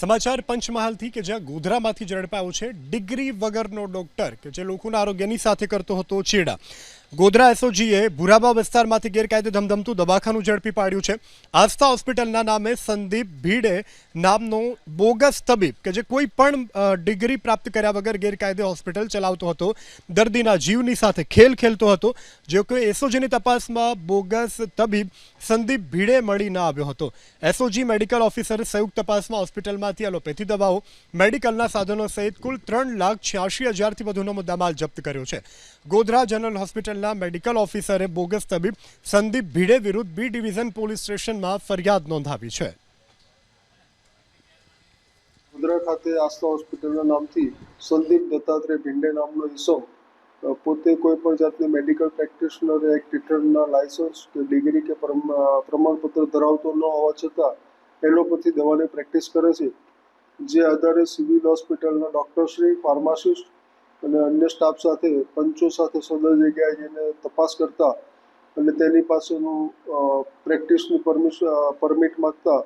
સમાચાર પંચમહાલથી કે જ્યાં ગોધરામાંથી ઝડપાયો છે ડિગ્રી વગરનો ડોક્ટર કે જે લોકોના આરોગ્યની સાથે કરતો હતો ચેડા. ગોધરા એસઓજીએ ભુરાબા વિસ્તારમાંથી ગેરકાયદે ધમધમતું દવાખાનું ઝડપી પાડ્યું છે. આસ્થા હોસ્પિટલના નામે સંદીપ ભીડે નામનો બોગસ તબીબ કે જે કોઈ પણ ડિગ્રી પ્રાપ્ત કર્યા વગર ગેરકાયદે હોસ્પિટલ ચલાવતો હતો. દર્દીના જીવની સાથે ખેલ ખેલતો હતો. જો કે એસઓજીની તપાસમાં બોગસ તબીબ સંદીપ ભીડે મળી ન આવ્યો હતો. એસઓજી મેડિકલ ઓફિસરે સંયુક્ત તપાસમાં હોસ્પિટલમાંથી એલોપેથી દવાઓ, મેડિકલના સાધનો સહિત કુલ ત્રણ લાખ છ્યાસી હજારથી વધુનો મુદ્દામાલ જપ્ત કર્યો છે. ગોધરા જનરલ હોસ્પિટલના મેડિકલ ઓફિસરે બોગસ તબીબ સંદીપ ભીડે વિરુદ્ધ બી ડિવિઝન પોલીસ સ્ટેશનમાં ફરિયાદ નોંધાવી છે. ગોધરા ખાતે આસ્થા હોસ્પિટલના નામથી સંદીપ દત્તાત્રેય ભીંડે નામનો ઈસમ પોતે કોઈ પણ જાતની મેડિકલ પ્રેક્ટિશનર એક ટીટરના લાયસન્સ કે ડિગ્રી કે પ્રમ- પ્રમાણપત્ર ધરાવતો ન હોવા છતાં એલોપેથી દવાની પ્રેક્ટિસ કરે છે. જે આધારે સિવિલ હોસ્પિટલના ડૉક્ટરશ્રી, ફાર્માસિસ્ટ અને અન્ય સ્ટાફ સાથે, પંચો સાથે સદર જગ્યાએ જઈને તપાસ કરતા અને તેની પાસેનું પ્રેક્ટિસની પરમિશ પરમિટ માગતા